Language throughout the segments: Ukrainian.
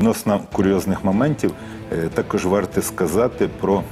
Відносно курйозних моментів, е, також варто сказати про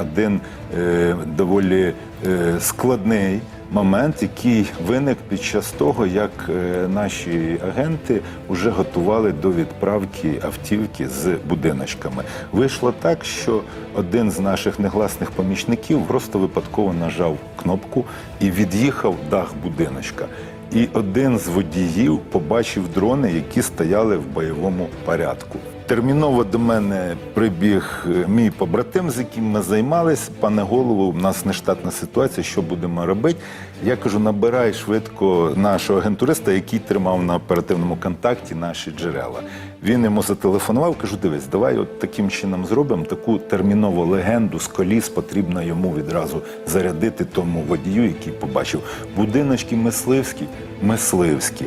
один е, доволі е, складний момент, який виник під час того, як наші агенти вже готували до відправки автівки з будиночками. Вийшло так, що один з наших негласних помічників просто випадково нажав кнопку і від'їхав дах будиночка. І один з водіїв побачив дрони, які стояли в бойовому порядку. Терміново до мене прибіг е, мій побратим, з яким ми займалися. Пане голову, у нас нештатна ситуація. Що будемо робити? Я кажу: набирай швидко нашого агентуриста, який тримав на оперативному контакті наші джерела. Він йому зателефонував, кажу: дивись, давай от таким чином зробимо таку термінову легенду з коліс. Потрібно йому відразу зарядити тому водію, який побачив будиночки мисливські. Мисливські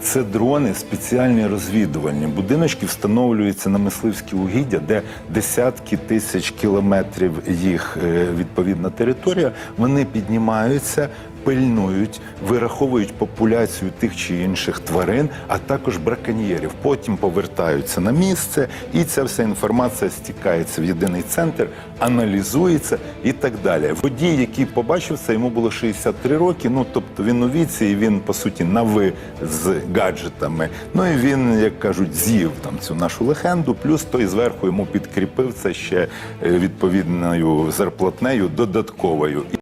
це дрони спеціальні розвідувальні. Будиночки встановлюються на мисливські угіддя, де десятки тисяч кілометрів їх е, відповідна територія. Вони піднімаються. Пильнують, вираховують популяцію тих чи інших тварин, а також браконьєрів. Потім повертаються на місце, і ця вся інформація стікається в єдиний центр, аналізується і так далі. Водій, який побачив це, йому було 63 роки. Ну тобто він у віці, і він по суті на ви з гаджетами. Ну і він, як кажуть, з'їв там цю нашу легенду. Плюс той зверху йому підкріпив це ще е, відповідною зарплатнею додатковою.